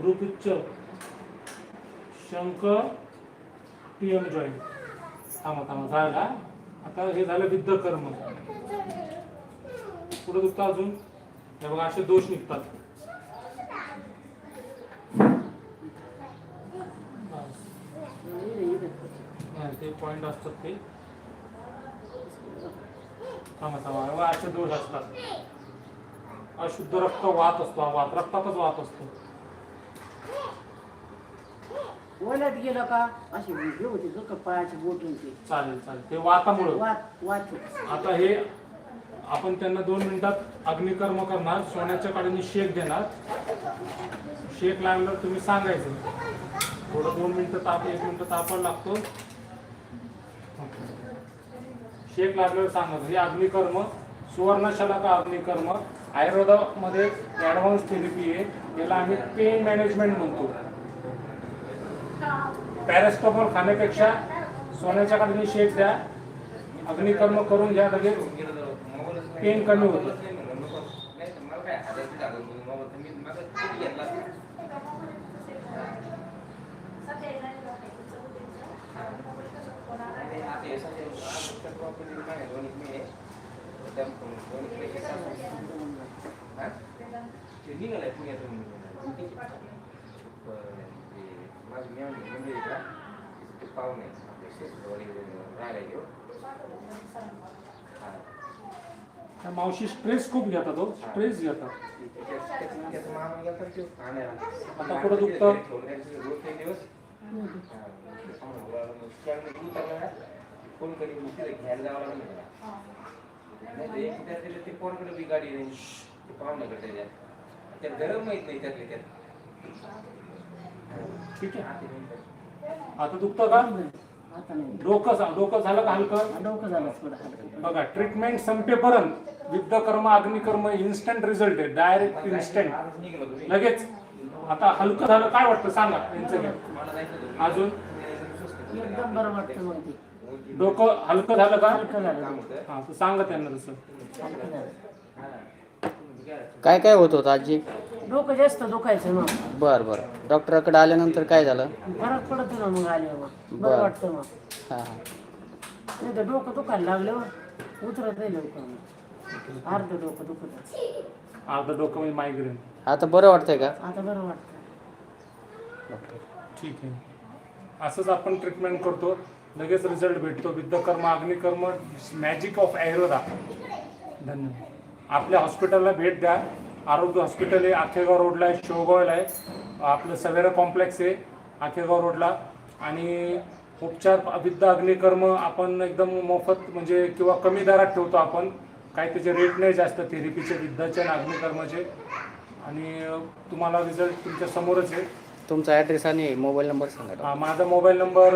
भ्रूपिच्च शंक T M join थांबा थांबा झालं का? आता हे झालं विद्ध कर्म. पुढे दुखतं अजून? हे बघा असे दोष निघतात. ते पॉइंट असतात ते. थांबा थांबा. असे दोष असतात. अशुद्ध रक्त वाहत असतो वाहत. वात रक्तातच वाहत असतो. ओल्यात गेलं का? अशी हे होते दुःख पायाची बोटून ते चालेल चालेल. ते वातामुळं. आता हे आपण त्यांना दोन मिनिटात अग्निकर्म करणार. सोन्याच्या काडीने शेक देणार. शेक लागल्यावर तुम्ही सांगायचं. थोडं दोन मिनिटं ताप एक मिनिटं तापायला लागतो. शेक लागल्यावर सांगायचं. हे अग्निकर्म सुवर्णशलाका अग्निकर्म? आयुर्वेदामध्ये ॲडव्हान्स थेरपी आहे. याला आम्ही पेन मॅनेजमेंट म्हणतो. पॅरेस्टॉमॉल खाण्यापेक्षा सोन्याच्या काडीने शेक द्या. अग्निकर्म करून घ्या लगेच. पेन कमी होतं. निघालाय पुण्यातून. माझी मेवणी मुंबई का ते पाहुणे आपले शेतकरी राहायला हा त्या मावशी स्ट्रेस खूप घेतात हो स्ट्रेस घेतात त्याचं मामा गेला तर तो. आता कुठं दुखतं? रोज दिवस फोन करी मग तिथे घ्यायला जावं लागलं मला. नाही तर एक त्या तिला ते पोराकडे बी गाडी नाही. ते पाहुण्याकडे. त्यात गरम माहीत नाही त्यातले त्यात ठीक आहे. आता दुखतं का? डोकं डोकं झालं का हलकं? डोकं झालं बघा ट्रीटमेंट संपेपर्यंत विद्ध कर्म अग्निकर्म इन्स्टंट रिझल्ट आहे. डायरेक्ट इन्स्टंट लगेच. आता हलकं झालं काय वाटतं? सांगा त्यांचं. अजून? एकदम बरं वाटतं डोकं हलकं झालं का? हलकं झालं. हा सांगा त्यांना तसं. काय काय होत होतं आजी? डोकं जास्त दुखायचं मग बर बर. डॉक्टराकडे आल्यानंतर काय झालं? फरक पडतो ना मग आले मग बरं. बरं. वाटतं मग. हा हा. नाही तर डोकं दुखायला लागल्यावर उतरत नाही लवकर मग. अर्ध डोकं दुखत. अर्ध डोकं म्हणजे मायग्रेन आता बरं वाटतंय का? आता बरं वाटतं. ठीक आहे. असंच आपण ट्रीटमेंट करतो. लगेच रिझल्ट भेटतो. विद्यकर्म अग्निकर्म मॅजिक ऑफ ॲरोदा धन्यवाद. आपल्या हॉस्पिटलला भेट द्या. आरोग्य हॉस्पिटल आहे आखेगाव रोडला आहे शेवगावला आहे. आपलं सवेरा कॉम्प्लेक्स आहे आखेगाव रोडला. आणि उपचार विद्या अग्निकर्म आपण एकदम मोफत म्हणजे किंवा कमी दरात ठेवतो आपण. काही त्याचे रेट नाही जास्त थेरपीचे विद्याचे आणि अग्निकर्माचे. आणि तुम्हाला रिझल्ट तुमच्या समोरच आहे. तुमचा ॲड्रेस आणि मोबाईल नंबर सांगा माझा मोबाईल नंबर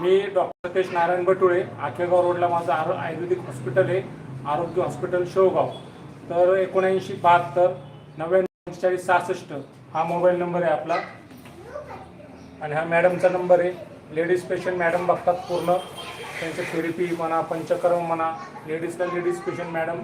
मी डॉक्टर सतेश नारायण बटुळे आखेगाव रोडला माझं आरो आयुर्वेदिक हॉस्पिटल आहे आरोग्य हॉस्पिटल शेवगाव. तर एकोणऐंशी बहात्तर नव्याण्णव पंचेचाळीस सहासष्ट हा मोबाईल नंबर आहे आपला. आणि हा मॅडमचा नंबर आहे. लेडीज पेशंट मॅडम बघतात पूर्ण. त्यांचं थेरपी म्हणा पंचकर्म म्हणा लेडीजला लेडीज पेशंट मॅडम